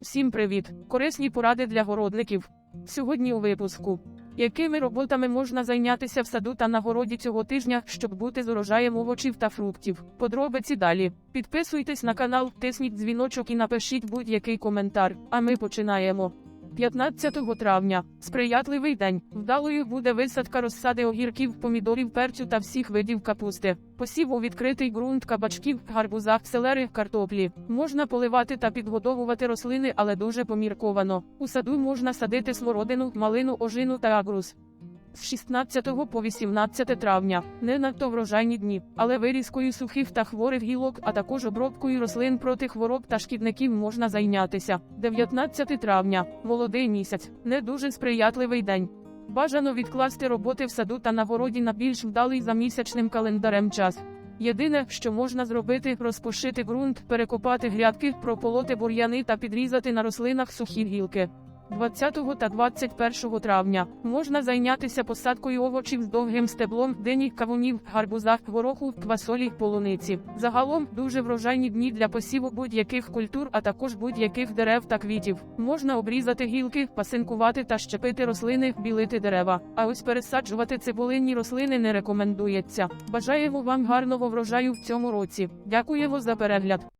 Всім привіт! Корисні поради для городників. Сьогодні у випуску. Якими роботами можна зайнятися в саду та на городі цього тижня, щоб бути з урожаєм овочів та фруктів? Подробиці далі. Підписуйтесь на канал, тисніть дзвіночок і напишіть будь-який коментар. А ми починаємо. 15 травня сприятливий день. Вдалою буде висадка розсади огірків, помідорів, перцю та всіх видів капусти. Посів у відкритий ґрунт кабачків, гарбуза, селери, картоплі. Можна поливати та підгодовувати рослини, але дуже помірковано. У саду можна садити смородину, малину, ожину та агрус. З 16 по 18 травня не надто врожайні дні, але вирізкою сухих та хворих гілок, а також обробкою рослин проти хвороб та шкідників можна зайнятися. 19 травня молодий місяць, не дуже сприятливий день. Бажано відкласти роботи в саду та на городі на більш вдалий за місячним календарем час. Єдине, що можна зробити, розпушити ґрунт, перекопати грядки, прополоти бур'яни та підрізати на рослинах сухі гілки. 20 та 21 травня можна зайнятися посадкою овочів з довгим стеблом, дині, кавунів, гарбуза, гороху, квасолі, полуниці. Загалом дуже врожайні дні для посіву будь-яких культур, а також будь-яких дерев та квітів. Можна обрізати гілки, пасинкувати та щепити рослини, білити дерева. А ось пересаджувати цибулинні рослини не рекомендується. Бажаємо вам гарного врожаю в цьому році. Дякуємо за перегляд.